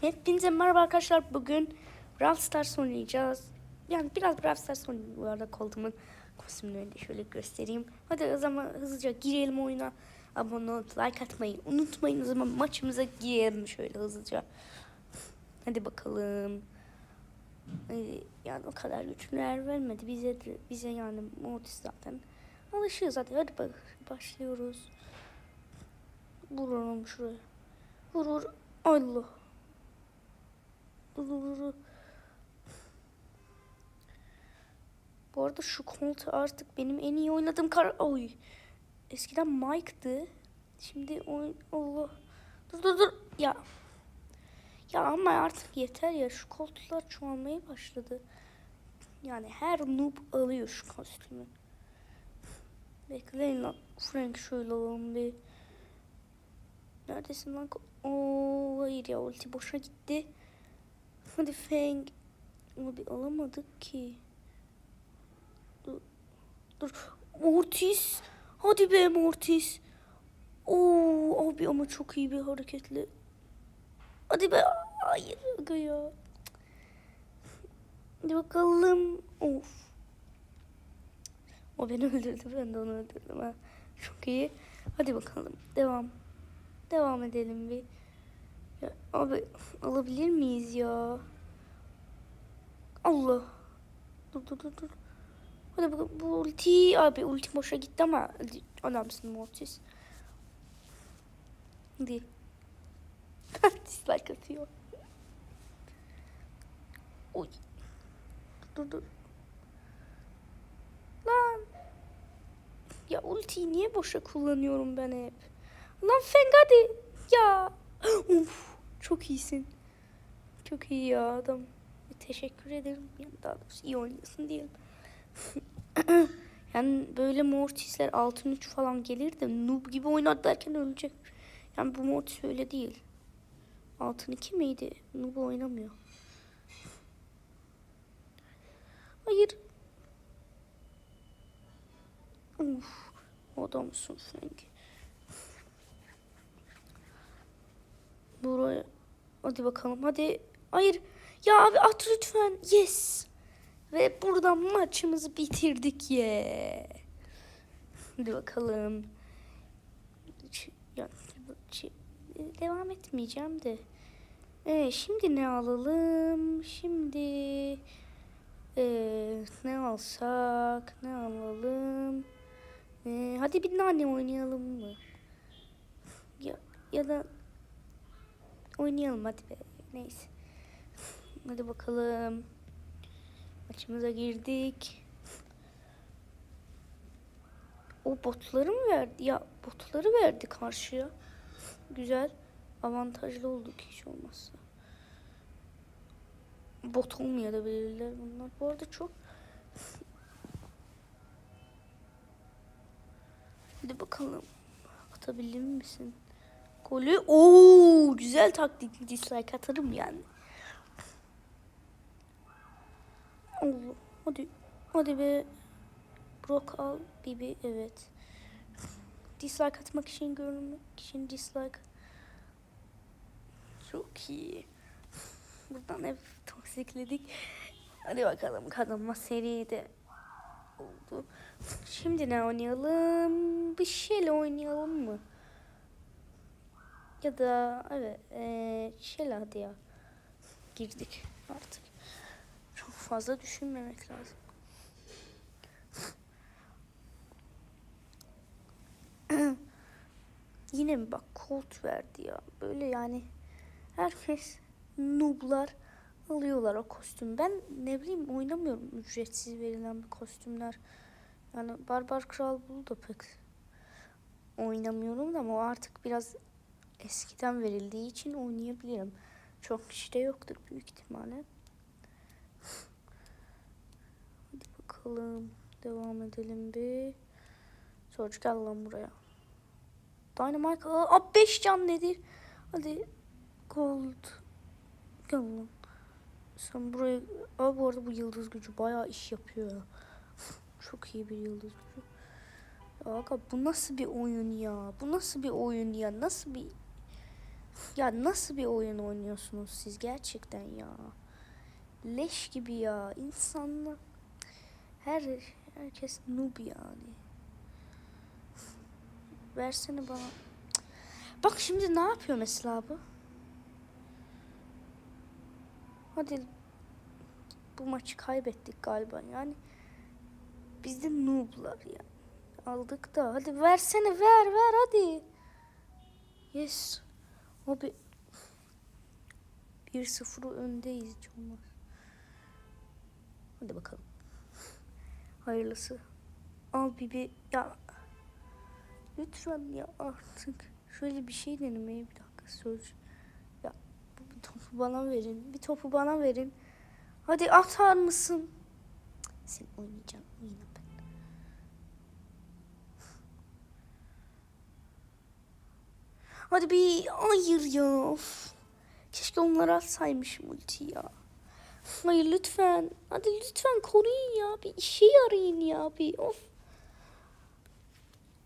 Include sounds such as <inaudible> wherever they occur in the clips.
Hepinize merhaba arkadaşlar. Bugün Brawl Stars oynayacağız. Yani biraz Brawl Stars oynayacağız. Bu arada koltuğumun kostümlerini de şöyle göstereyim. Hadi o zaman hızlıca girelim oyuna. Abone olup like atmayı unutmayın. O zaman maçımıza girelim şöyle hızlıca. Hadi bakalım. Hadi, Yani o kadar güçlüler vermedi. Bize bize yani Mortis zaten alışıyor zaten. Hadi bak başlıyoruz. Vuralım şuraya. Vur vur. Allah. Bu arada şu Colt artık benim en iyi oynadığım kar... Oy. Eskiden Mike'dı. Şimdi oyun... Allah. Dur dur dur. Ya. Ya ama artık yeter ya. Şu koltuklar çoğalmaya başladı. Yani her noob alıyor şu kostümü. Bekleyin lan. Frank şöyle alalım bir. Neredesin lan? Oo hayır ya ulti boşa gitti. Hadi Fang. Abi alamadık ki. Dur. Dur. Mortis. Hadi be Mortis. Oo abi ama çok iyi bir hareketli. Hadi be. Hayır aga ya. Hadi bakalım. Of. O beni öldürdü. Ben de onu öldürdüm ha. Çok iyi. Hadi bakalım. Devam. Devam edelim bir. Ya, abi alabilir miyiz ya? Allah. Dur dur dur dur. Hadi bu, bu ulti abi ulti boşa gitti ama adamsın Mortis. Hadi. <laughs> Dislike atıyor. Oy. Dur dur. Lan. Ya ultiyi niye boşa kullanıyorum ben hep? Lan Feng hadi. Ya. <gasps> Uf, çok iyisin. Çok iyi ya adam. Teşekkür ederim. Yani daha doğrusu iyi oynuyorsun diyelim. <laughs> yani böyle Mortis'ler altın 3 falan gelir de noob gibi oynar derken ölecek. Yani bu Mortis öyle değil. Altın 2 miydi? Noob oynamıyor. Hayır. Uf, adamsın Frank. Buraya. Hadi bakalım hadi. Hayır. Ya abi at lütfen. Yes. Ve buradan maçımızı bitirdik ye. Hadi bakalım. Devam etmeyeceğim de. Evet, şimdi ne alalım? Şimdi ee, ne alsak? Ne alalım? Ee, hadi bir nane oynayalım mı? Ya, ya da Oynayalım hadi be. Neyse. Hadi bakalım. Maçımıza girdik. O botları mı verdi? Ya botları verdi karşıya. Güzel. Avantajlı olduk hiç olmazsa. Bot olmaya da bilirler bunlar. Bu arada çok Hadi bakalım. Atabilir misin? Golü. Oo, güzel taktik. Dislike atarım yani. Allah. Hadi. Hadi be. Brock al. Bibi. Evet. Dislike atmak için görünmek için dislike. Çok iyi. Buradan hep toksikledik. Hadi bakalım kazanma seri de oldu. Şimdi ne oynayalım? Bir şeyle oynayalım mı? Ya da evet ee, şeyle hadi ya. Girdik artık. Fazla düşünmemek lazım. <clears throat> Yine mi bak Colt verdi ya. Böyle yani herkes nooblar alıyorlar o kostüm. Ben ne bileyim oynamıyorum ücretsiz verilen bir kostümler. Yani Barbar Kral Bulu da pek oynamıyorum da ama artık biraz eskiden verildiği için oynayabilirim. Çok kişi de yoktur büyük ihtimalle. Bakalım. Devam edelim bir. Çocuk gel lan buraya. Dynamite. Aa 5 can nedir? Hadi. Gold. Gel lan. Sen buraya... Aa bu arada bu yıldız gücü bayağı iş yapıyor ya. <laughs> Çok iyi bir yıldız gücü. Ya aga bu nasıl bir oyun ya? Bu nasıl bir oyun ya? Nasıl bir Ya nasıl bir oyun oynuyorsunuz siz gerçekten ya? Leş gibi ya. İnsanlar her herkes noob yani. Versene bana. Bak şimdi ne yapıyor mesela bu? Hadi bu maçı kaybettik galiba yani. Biz de nooblar ya. Aldık da hadi versene ver ver hadi. Yes. Abi 1-0 öndeyiz olmaz. Hadi bakalım. Hayırlısı. Al bir ya lütfen ya artık şöyle bir şey denemeye bir dakika söz. Ya bu topu bana verin. Bir topu bana verin. Hadi atar mısın? Sen oynayacaksın. Oyna ben. Hadi bir hayır ya. Keşke onları atsaymışım ulti ya. Hayır lütfen. Hadi lütfen koruyun ya. Bir işe yarayın ya. Bir of.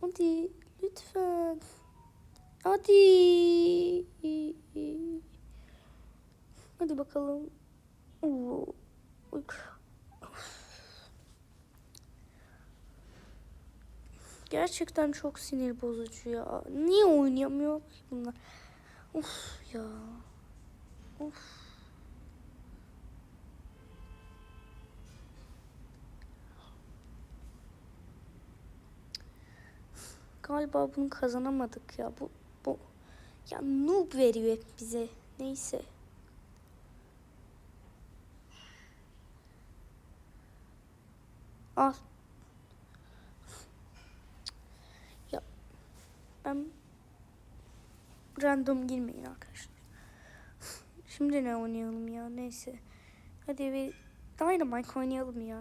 Hadi lütfen. Hadi. Hadi bakalım. Gerçekten çok sinir bozucu ya. Niye oynayamıyor bunlar? Of ya. Of. Galiba bunu kazanamadık ya. Bu bu ya noob veriyor hep bize. Neyse. Al. Ya ben random girmeyin arkadaşlar. Şimdi ne oynayalım ya neyse. Hadi bir Dynamite oynayalım ya.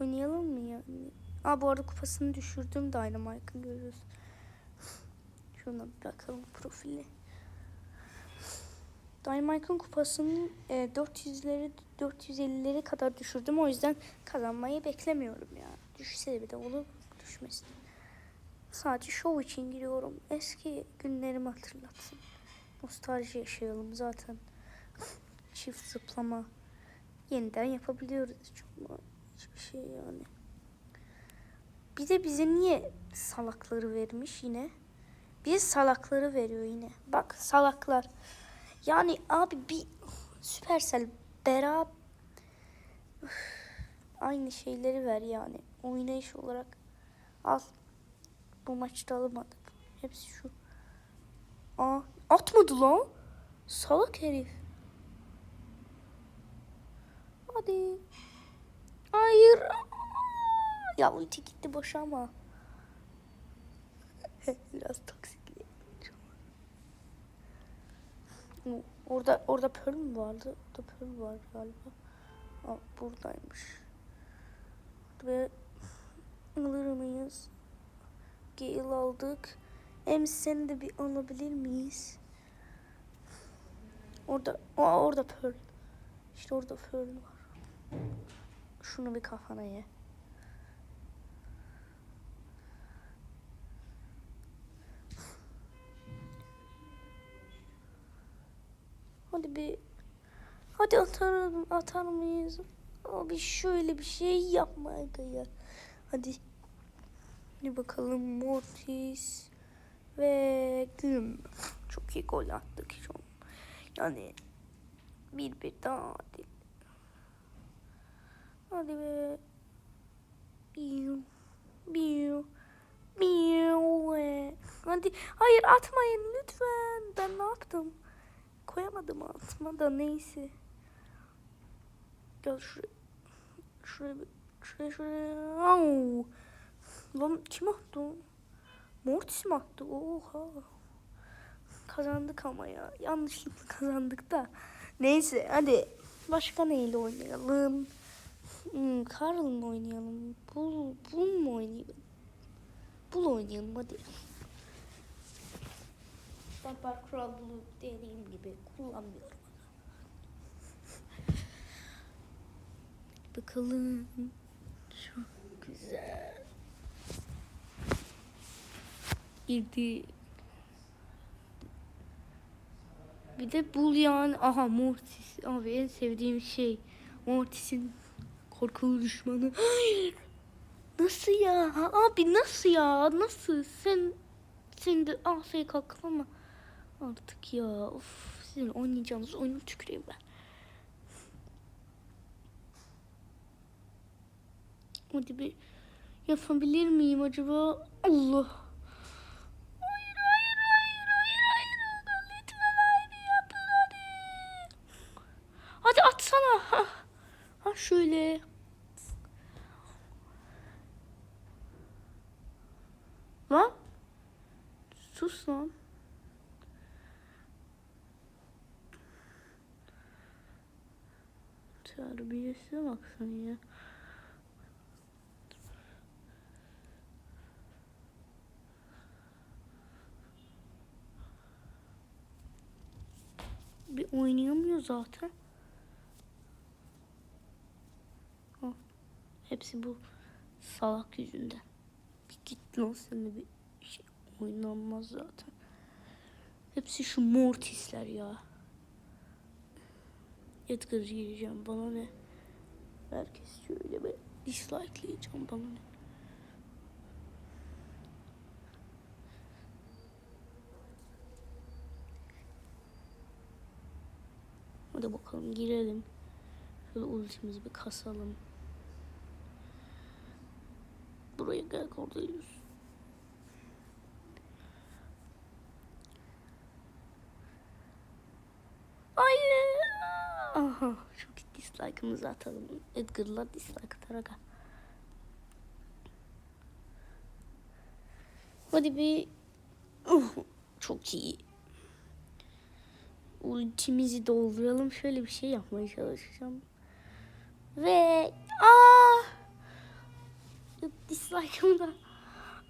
Oynayalım mı ya? Aa bu arada kupasını düşürdüm Dynamite'ın görüyoruz. Şuna bir bakalım profili. Dynamite'ın kupasını e, 400'leri 450'leri kadar düşürdüm. O yüzden kazanmayı beklemiyorum ya. Düşse bile olur düşmesin. Sadece show için giriyorum. Eski günlerimi hatırlatsın. Nostalji yaşayalım zaten. Çift zıplama yeniden yapabiliyoruz. Çok hiçbir şey yani. Bir de bize niye salakları vermiş yine? Bize salakları veriyor yine. Bak salaklar. Yani abi bir Supercell beraber aynı şeyleri ver yani. Oynayış olarak al. Bu maçta alamadık. Hepsi şu. Aa, atmadı lan. Salak herif. Hadi. Hayır. Ya ulti gitti boşa ama. <laughs> Biraz toksikli. O- Orada orada Pearl mü vardı? Orada Pearl var galiba. Aa, buradaymış. Ve alır mıyız? Gale aldık. Em seni de bir alabilir miyiz? Orada, aa, orada Pearl. İşte orada Pearl var. Şunu bir kafana ye. Bir hadi atarım atar mıyız? Abi şöyle bir şey yapma ya. Hadi. Hadi bakalım Mortis ve Güm. Çok iyi gol attık an. Yani bir bir daha hadi. Hadi be. Biu. Biu. ve- Hadi. Hayır atmayın lütfen. Ben ne yaptım? Koyamadım altıma da neyse. Gel şuraya. Şuraya şuraya şuraya. Au. Lan kim attı? o? Mortis mi attı? Oha. Kazandık ama ya. Yanlışlıkla <laughs> kazandık da. Neyse hadi. Başka neyle oynayalım? Hmm, Carl mı oynayalım? Bul, bul mu oynayalım? Bul oynayalım hadi. Kral Bulu dediğim gibi kullanmıyorum. Bakalım. Çok güzel. Girdi. Bir de Bulyan. Aha Mortis. Abi en sevdiğim şey. Mortis'in korkulu düşmanı. Hayır. Nasıl ya? Abi nasıl ya? Nasıl? Sen sen de AFK kalkın ama artık ya. Of sizin oynayacağınız oyunu tüküreyim ben. Hadi bir yapabilir miyim acaba? Allah. Hayır hayır hayır hayır hayır. Lütfen hayır yapın hadi. Hadi atsana. Ha, ha şöyle. Lan. Sus lan. Terbiyesine bak sen ya. Bir oynayamıyor zaten. Al. Hepsi bu salak yüzünden. Bir git lan seninle bir şey oynanmaz zaten. Hepsi şu mortisler ya. Edgar yiyeceğim bana ne? Herkes şöyle bir dislike'layacağım bana ne? Hadi bakalım girelim. Şöyle ultimizi bir kasalım. Buraya gel Cordelius. Hayır. Aha, şu dislike'ımızı atalım. Edgar'la dislike atar aga. Hadi bir... Oh, çok iyi. Ultimizi dolduralım. Şöyle bir şey yapmaya çalışacağım. Ve... Aa! Dislike'ımı da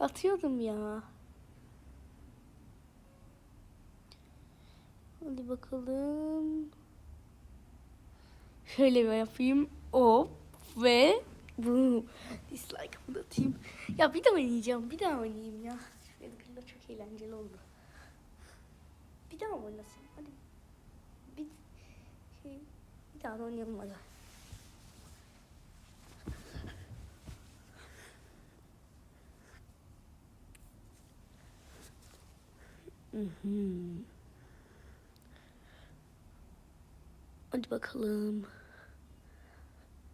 atıyordum ya. Hadi bakalım. Şöyle bir yapayım. Hop ve bu dislike'ımı da atayım. Ya bir daha oynayacağım. Bir daha oynayayım ya. Şu Edgar'la çok eğlenceli oldu. Bir daha oynasın. Hadi. Bir, şey, bir daha da oynayalım hadi. Hadi bakalım.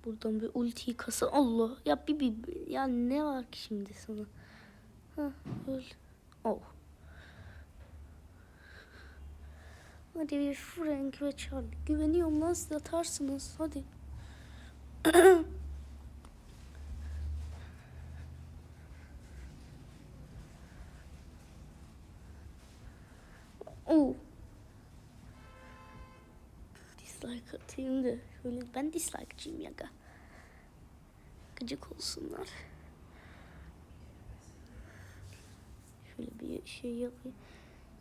Buradan bir ultiyi kasa. Allah. Ya bir, bir ya ne var ki şimdi sana? Ha öl. Oh. Hadi bir Frank ve Charlie. Güveniyorum lan siz atarsınız. Hadi. <clears throat> atayım da şöyle ben dislike'cıyım ya ga. Gıcık olsunlar. Şöyle bir şey yapayım.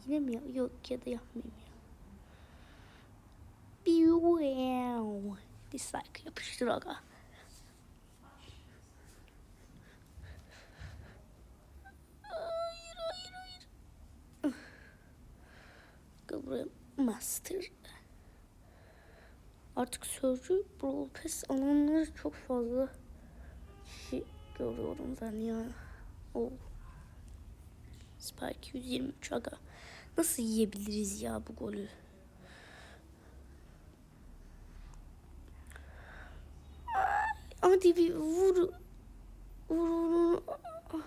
Yine mi ya? Yok ya da yapmayayım ya. Biu Dislike yapıştır aga. Master. Artık sözcü Brawl Pass alanları çok fazla şey görüyorum ben ya. Oh. Spike 123 aga. Nasıl yiyebiliriz ya bu golü? Hadi bir vur. Vur. vur.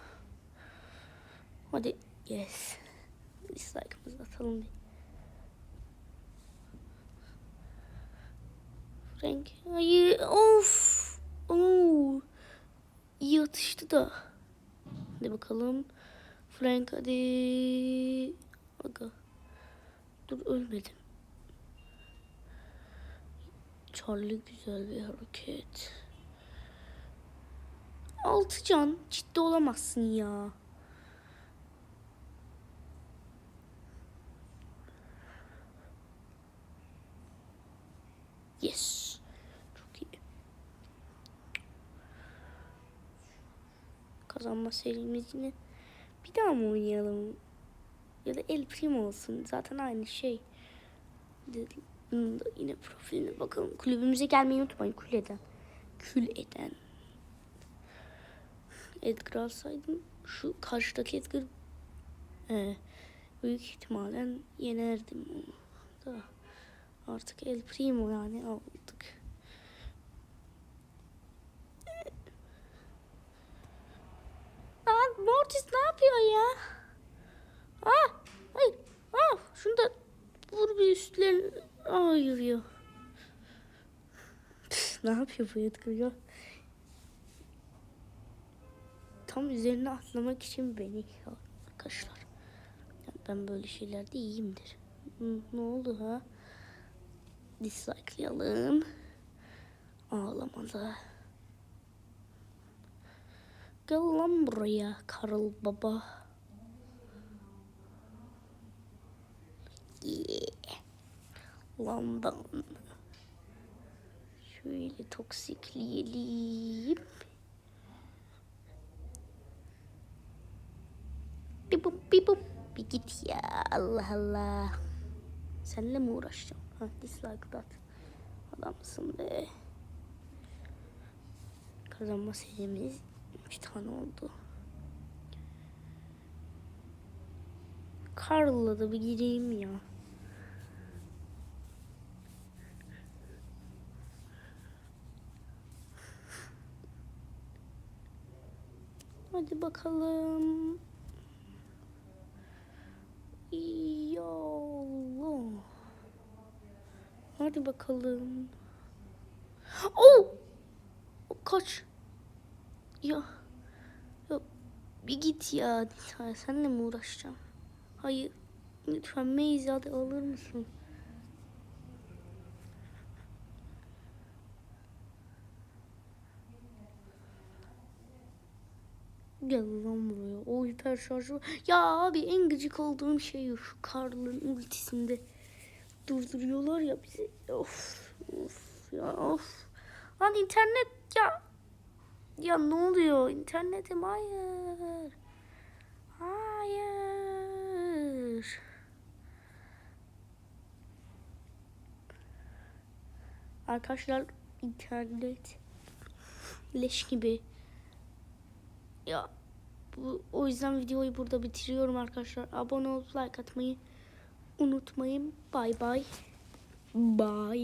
Hadi yes. Dislike'ımızı atalım bir. Frank. Hayır. Of. Oo. İyi atıştı da. Hadi bakalım. Frank hadi. Aga. Dur ölmedim. Charlie güzel bir hareket. Altı can. Ciddi olamazsın ya. Yes. Çok iyi. Kazanma serimiz yine. Bir daha mı oynayalım? Ya da El Primo olsun. Zaten aynı şey. Bunun da yine profiline bakalım. Kulübümüze gelmeyi unutmayın. Kuleden. Kül eden. Edgar alsaydım şu karşıdaki Edgar e, büyük ihtimalle yenerdim onu da. Artık El Primo yani aldık. Aa, Mortis ne yapıyor ya? Aa, hayır. Aa, şunu da vur bir üstlerine. Hayır ya. Püf, ne yapıyor bu Edgar ya? Tam üzerine atlamak için beni arkadaşlar. Ben böyle şeylerde iyiyimdir. Ne oldu ha? Dislike'layalım. Ağlamadı. Gel lan buraya Karıl Baba. Yeah. Landan. Şöyle toksikleyelim. Bibup bibup. Bir git ya Allah Allah. Seninle mi uğraşacağım? Ha dislike at. Adamsın be. Kazanma serimiz bir tane oldu. Karl'la da bir gireyim ya. Hadi bakalım. Yollu. Hadi bakalım. Oh! Kaç. Ya bir git ya. Nisa, Seninle mi uğraşacağım? Hayır. Lütfen Maze alır mısın? Gel lan buraya. O hiper şarjı. Ya abi en gıcık olduğum şey şu Karl'ın ultisinde durduruyorlar ya bizi. Of of ya of. Lan internet ya. Ya ne oluyor? İnternetim hayır. Hayır. Arkadaşlar internet leş gibi. Ya bu o yüzden videoyu burada bitiriyorum arkadaşlar. Abone olup like atmayı unutmayın. Bay bay. Bye.